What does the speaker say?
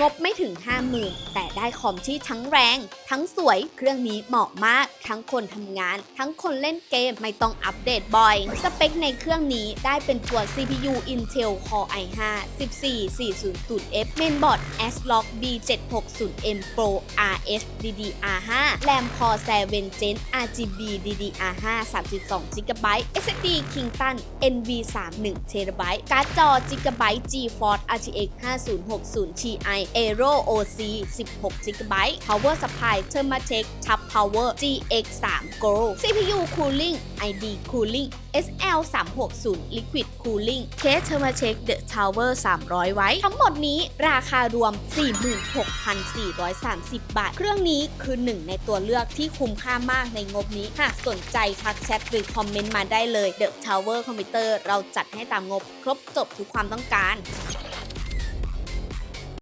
งบไม่ถึง 50,000 แต่ได้คอมที่ทั้งแรง ทั้งสวย เครื่องนี้เหมาะมาก ทั้งคนทำงาน ทั้งคนเล่นเกมไม่ต้องอัปเดตบ่อย สเปคในเครื่องนี้ได้เป็นตัว CPU Intel Core i5 14400F Mainboard ASRock B760M Pro RS DDR5 RAM Core 7 Gen RGB DDR5 32GB SSD Kingston NV31 TB การ์ดจอ GB GeForce RTX 5060 Ti Aero OC 16GB Power Supply Thermaltake Top Power GX3 Go CPU Cooling ID Cooling SL 360 Liquid Cooling Case Thermaltake The Tower 300 ไว้ ทั้งหมดนี้ราคารวม 46,430 บาท เครื่องนี้คือหนึ่งในตัวเลือกที่คุ้มค่ามากในงบนี้ หากสนใจทักแชทหรือคอมเมนต์มาได้เลย The Tower Computer เราจัดให้ตามงบครบจบทุกความต้องการ